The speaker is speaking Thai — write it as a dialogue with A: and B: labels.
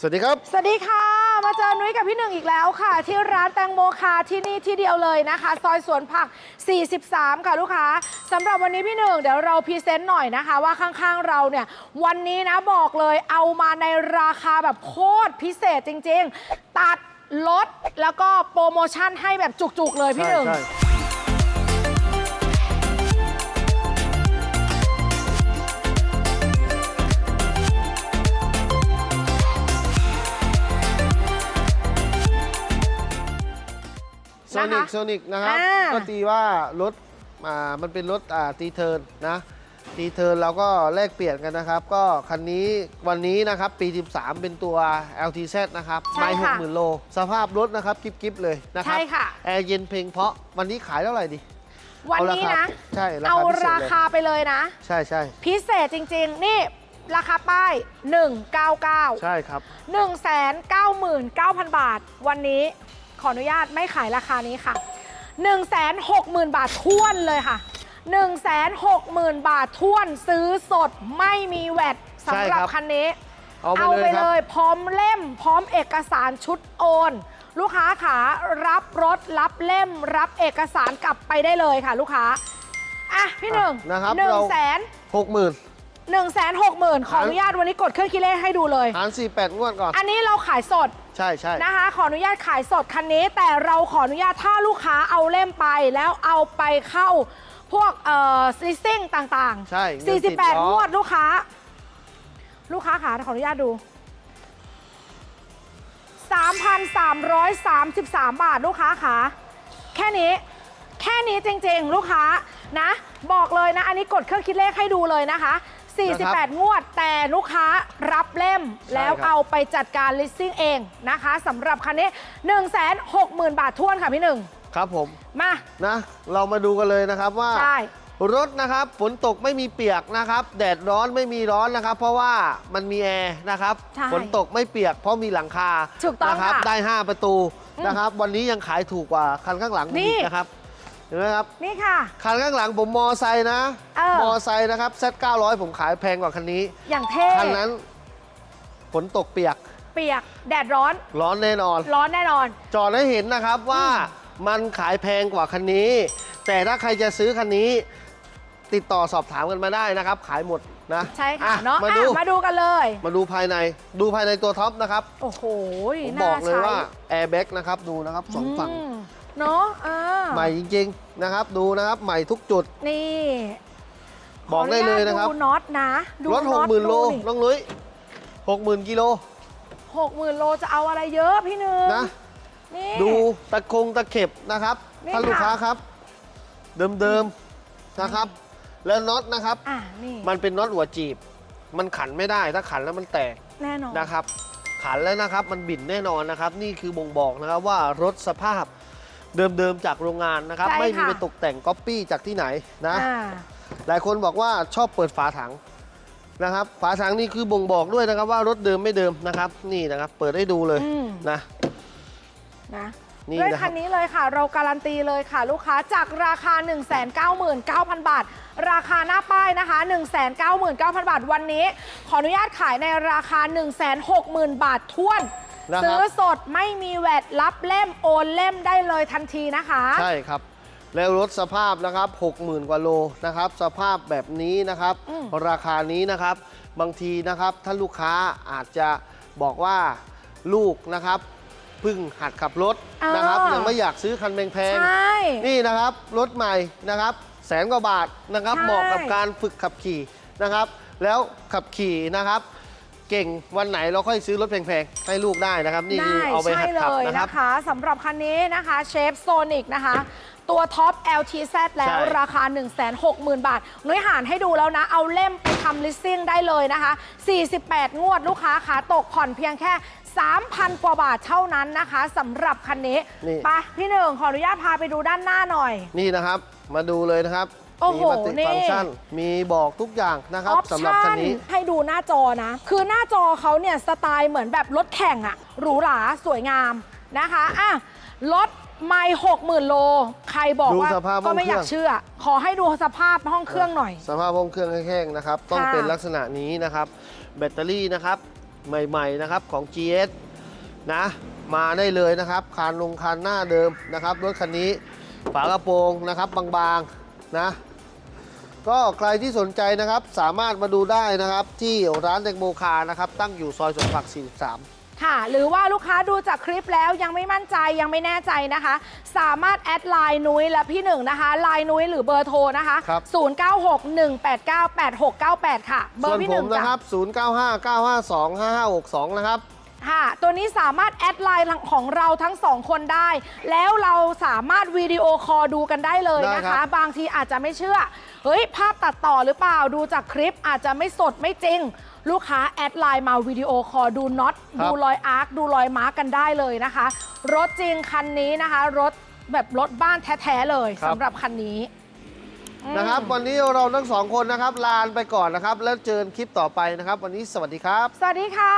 A: สวัสดีครับ
B: สวัสดีค่ะ มาเจอนุ้ยกับพี่หนึ่งอีกแล้วค่ะ ที่ร้านแตงโมคาที่นี่ที่เดียวเลยนะคะ ซอยสวนผัก 43 ค่ะลูกค้าสำหรับวันนี้พี่หนึ่งเดี๋ยวเราพรีเซนต์หน่อยนะคะ ว่าข้างๆเราเนี่ย วันนี้นะบอกเลยเอามาในราคาแบบโคตรพิเศษจริง ๆ ตัดลดแล้วก็โปรโมชั่นให้แบบจุกๆเลยพี่หนึ่ง
A: ใช่โซ นิกโซนิกนะครับ
B: อ่า
A: ก็ตีว่ารถอ่ามันเป็นรถอ่าตีเทิร์นนะ ตีเทิร์นเราก็แลกเปลี่ยนกันนะครับ ก็คันนี้วันนี้นะครับปี 13 เป็นตัว LTZ นะครับ
B: ใช่
A: ไม่หก
B: ค่ะ
A: หมื่นโล สภาพรถนะครับกิ๊บๆเลยนะครั
B: ใช่ค่ะ
A: แอร์เย็นเพลงเพราะวันนี้ขายเท่าไหร่ดี
B: วันนี้นะ
A: ใช่รา
B: เอา
A: คาพิเศษ
B: รา
A: เลย
B: คาไปเลยนะ
A: ใช่ใช่
B: พิเศษจริง ๆ นี่ราคาป้าย 199
A: ใช่ครับ
B: 199,000 บาท วันนี้ ขออนุญาตไม่ขายราคานี้ค่ะ 160,000 บาทท้วนเลยค่ะ 160,000 บาทท้วนซื้อสดไม่มีแวดสำหรับ
A: ใช่ครับ
B: คันนี้
A: เอาไปเลยครับ
B: พร้อมเล่ม พร้อมเอกสารชุดโอน ลูกค้าขารับรถรับเล่ม รับเอกสารกลับไปได้เลยค่ะ ลูกค้าอะพี่หนึ่ง
A: อะนะครับ
B: หนึ่ง
A: เรา
B: แสน
A: หกหมื่น
B: หนึ่งแสนหกหมื่นขออนุญาตวันนี้กดเครื่องคิดเลขให้ดูเลย
A: หารสี่แปดงวดก่อน
B: อันนี้เราขายสด
A: ใช่ใช่
B: นะคะ ขออนุญาตขายสดคันนี้ แต่เราขออนุญาตถ้าลูกค้าเอาเล่มไปแล้วเอาไปเข้าพวกเอ่อซิซิ่งต่าง
A: ใช่เงินติด
B: ๆ48
A: ล้อ
B: งวดลูกค้า ลูกค้าขาขออนุญาตดู 3,333 บาทลูกค้าขาแค่นี้ แค่นี้จริงๆ ลูกค้านะ บอกเลยนะ อันนี้กดเครื่องคิดเลขให้ดูเลยนะคะ 48 งวด แต่ลูกค้ารับเล่มแล้วเอาไปจัดการ listing เองนะคะสำหรับคันนี้ 160,000 บาทท้วนค่ะพี่หนึ่ง
A: ครับผม
B: มา
A: นะ เรามาดูกันเลยนะครับว่า
B: ใช่
A: รถนะครับฝนตกไม่มีเปียกนะครับ แดดร้อนไม่มีร้อนนะครับ เพราะว่ามันมีแอร์นะครับ
B: ใช่
A: ฝนตกไม่เปียกเพราะมีหลังคา
B: ถูกต้อง
A: นะครับ
B: ค่ะ
A: ได้ 5 ประตู
B: อืม
A: นะครับ วันนี้ยังขายถูกกว่าคันข้างหลังผม
B: นี่
A: อีกนะครับ เห็นไหมครับ
B: นี่ค่ะ
A: คันข้างหลังผมมอไซค์นะ
B: เออ
A: มอไซค์นะครับ Z900 ผมขายแพงกว่าคันนี้
B: อย่างเท่
A: คันนั้นฝนตกเปียก
B: เปียกแดดร้อน
A: ร้อนแน่นอน
B: ร้อนแน่นอน
A: จอดให้เห็นนะครับว่ามันขายแพงกว่าคันนี้ แต่ถ้าใครจะซื้อคันนี้ ติดต่อสอบถามกันมาได้นะครับ ขายหมดนะ
B: ใช่ค่ะ
A: อ่
B: เนาะ
A: มา
B: อะ
A: ดู
B: มาดูกันเลย
A: มาดูภายในดูภายในตัวท็อปนะครับ
B: โอ้โห
A: ผม
B: น่า
A: บอกเลย
B: ใช้
A: ว่าแอร์แบ็กนะครับดูนะครับสองฝั่ง
B: ม เนาะอ่า
A: ใหม่จริงๆนะครับ ดูนะครับใหม่ทุกจุด
B: นี่
A: บอกได้เลยนะครับ
B: ขออญาตดูน็อตนะดู
A: รถห
B: น็
A: ก
B: อต
A: หมื่นโล
B: ดู
A: น้องนุ้ยหกหมื่นกิโล
B: หกหมื่นโลจะเอาอะไรเยอะพี่หนึ่ง
A: นะ
B: นี่
A: ดูตะคงตะเข็บนะครับ
B: นี่
A: ท่านลูก
B: ค่ะ
A: ค้าครับ เดิมๆนะครับ แล้วน็อตนะครับ
B: อะนี่
A: มันเป็นน็อตหัวจีบ มันขันไม่ได้ถ้าขันแล้วมันแตก
B: แน่นอน
A: นะครับ ขันแล้วนะครับมันบิ่นแน่นอนนะครับ นี่คือบ่งบอกนะครับว่ารถสภาพ เดิมๆจากโรงงานนะครับ
B: ใช่
A: ไม่มี
B: ค่ะ
A: ไปตกแต่งก๊อปปี้จากที่ไหนนะ
B: อ่า
A: หลายคนบอกว่าชอบเปิดฝาถังนะครับ ฝาถังนี่คือบ่งบอกด้วยนะครับ ว่ารถเดิมไม่เดิมนะครับ นี่นะครับ เปิดให้ดูเลย
B: อืม
A: นะ
B: นะ
A: นี่
B: ด้วย
A: นะค
B: คั
A: รับ
B: นนี้เลยค่ะ เราการันตีเลยค่ะ ลูกค้าจากราคา 199,000 บาท ราคาหน้าป้ายนะคะ 199,000 บาทวันนี้ ขออนุญาตขายในราคา 160,000 บาทท้วน
A: นะครับ
B: ซื้อสดไม่มีแวดรับเล่มโอนเล่มได้เลยทันทีนะคะ
A: ใช่ครับ แล้วรถสภาพนะครับ 60,000 กว่าโลนะครับ สภาพแบบนี้นะครับ
B: อืม
A: ราคานี้นะครับ บางทีนะครับท่านลูกค้าอาจจะบอกว่าลูกนะครับเพิ่งหัดขับรถนะครับยังไม่อยากซื้อคันแพง
B: ใช่
A: ๆนี่นะครับ รถใหม่นะครับ แสนกว่าบาทนะครับ
B: ใช่
A: เหมาะกับการฝึกขับขี่นะครับ แล้วขับขี่นะครับ เก่งวันไหนเราค่อยซื้อรถแพงๆ ให้ลูกได้นะครับ นี่คือ
B: ได้
A: เอาไป
B: ใช่
A: หัด
B: เล
A: ขับ
B: ย
A: นะครับ
B: นะคะสำหรับคันนี้นะคะเชฟโซนิกนะคะ ตัวท็อป LTZ แล้ว
A: ใช่
B: ราคา 160,000 บาท นุ้ยหารให้ดูแล้วนะ เอาเล่มไปทำลิสซิ่งได้เลยนะคะ 48 งวดลูกค้าขาตกผ่อนเพียงแค่ 3,000 กว่าบาทเท่านั้นนะคะสำหรับคันนี้
A: นี่
B: ไปพี่หนึ่งขออนุญาตพาไปดูด้านหน้าหน่อย
A: นี่นะครับ มาดูเลยนะครับ
B: โอ้โห
A: มีมัลติ
B: นี่
A: ฟังก์ชัน มีบอกทุกอย่างนะครับ
B: ออป
A: สำหรับ
B: ชั่
A: คั
B: น
A: นนี้
B: ให้ดูหน้าจอนะ คือหน้าจอเขาเนี่ยสไตล์เหมือนแบบรถแข่งอะหรูหราสวยงามนะคะอะรถไม่หกหมื่นโล ใครบอก
A: ดู
B: ว่า
A: สภาพ
B: ก็ไม่
A: ห้องเครื่
B: อ
A: อง
B: ยากเชื่อ ขอให้ดูสภาพห้องเครื่องหน่อย
A: สภาพห้องเครื่องแห้งๆนะครับ ต้อง
B: ค่ะ
A: เป็นลักษณะนี้นะครับ แบตเตอรี่นะครับ ใหม่ๆนะครับของ GS นะ มาได้เลยนะครับ คานลงคานหน้าเดิมนะครับรถคันนี้ ฝากระโปรงนะครับบางๆนะ ก็ใครที่สนใจนะครับสามารถมาดูได้นะครับ ที่ร้านแตงโมคานะครับ ตั้งอยู่ซอยสวนผัก 43
B: ค่ะหรือว่าลูกค้าดูจากคลิปแล้วยังไม่มั่นใจยังไม่แน่ใจนะคะ สามารถแอดไลน์นุ้ยและพี่หนึ่งนะคะไลน์นุ้ยหรือเบอร์โทรนะคะ
A: ครับ
B: 0961898698 ค่ะ เบอ
A: ส่ว
B: ร์
A: น
B: พี่
A: ผ
B: หนึ่
A: ม
B: ง
A: นะ
B: จ้ะ
A: ครับ 0959525562 นะครับ
B: ค่ะ ตัวนี้สามารถแอดไลน์ของเราทั้งสองคนได้ แล้วเราสามารถวิดีโอคอลดูกันได้เลย
A: ได้
B: นะ
A: ครั
B: คะ
A: บ
B: บางทีอาจจะไม่เชื่อ เฮ้ย ภาพตัดต่อหรือเปล่าดูจากคลิปอาจจะไม่สดไม่จริง ลูกค้าแอดไลน์มาวิดีโอคอลดูน็อตดูรอยอาร์คดูรอยมาร์กกันได้เลยนะคะ รถจริงคันนี้นะคะ รถแบบรถบ้านแท้ๆเลยสำหรับคันนี้อืม
A: นะครับวันนี้เราทั้งสองคนนะครับลาไปก่อนนะครับ แล้วเจอกันคลิปต่อไปนะครับ วันนี้สวัสดีครับ
B: สวัสดีค่ะ